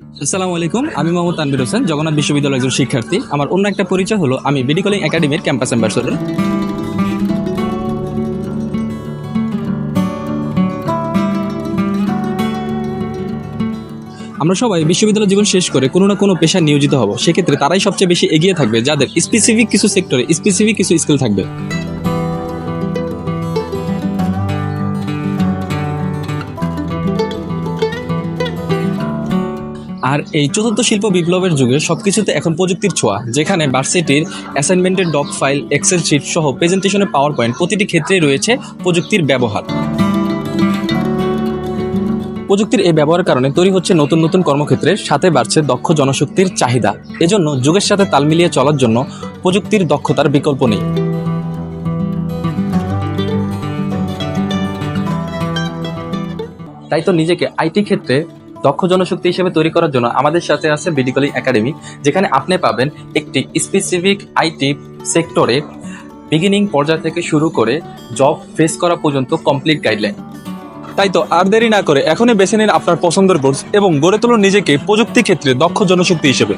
আসসালামু আলাইকুম, আমি মোহাম্মদ তানবির হোসেন, জগন্নাথ বিশ্ববিদ্যালয়ের একজন শিক্ষার্থী। আমার অন্য একটা পরিচয় হলো, আমি বিডি কলিং একাডেমির ক্যাম্পাস অ্যাম্বাসেডর আমরা সবাই বিশ্ববিদ্যালয় জীবন শেষ করে কোনো না কোনো পেশায় নিয়োজিত হব। সেক্ষেত্রে তারাই সবচেয়ে বেশি এগিয়ে থাকবে যাদের স্পেসিফিক কিছু সেক্টরে স্পেসিফিক কিছু স্কিল থাকবে। আর এই চতুর্থ শিল্প বিপ্লবের যুগে সব কিছুতে এখন প্রযুক্তির ছোঁয়া, যেখানে ভার্সিটির অ্যাসাইনমেন্টের ডক ফাইল এক্সেল শিট সহ প্রেজেন্টেশনের পাওয়ার পয়েন্ট প্রতিটি ক্ষেত্রেই রয়েছে প্রযুক্তির ব্যবহার। প্রযুক্তির এই ব্যবহারের কারণে তৈরি হচ্ছে নতুন নতুন কর্মক্ষেত্রের সাথে বাড়ছে দক্ষ জনশক্তির চাহিদা। এজন্য যুগের সাথে তাল মিলিয়ে চলার জন্য প্রযুক্তির দক্ষতার বিকল্প নেই। তাই তো নিজেকে আইটি ক্ষেত্রে দক্ষ জনশক্তি হিসেবে তৈরি করার জন্য আমাদের সাথে আছে বিডিকলিং একাডেমি যেখানে আপনি পাবেন একটি স্পেসিফিক আইটি সেক্টরে বিগিনিং পর্যায় থেকে শুরু করে জব ফেস করা পর্যন্ত কমপ্লিট গাইডলাইন তাই তো আর দেরি না করে এখনই বেছে নিন আপনার পছন্দের কোর্স এবং গড়ে তুলুন নিজেকে প্রযুক্তি ক্ষেত্রে দক্ষ জনশক্তি হিসেবে।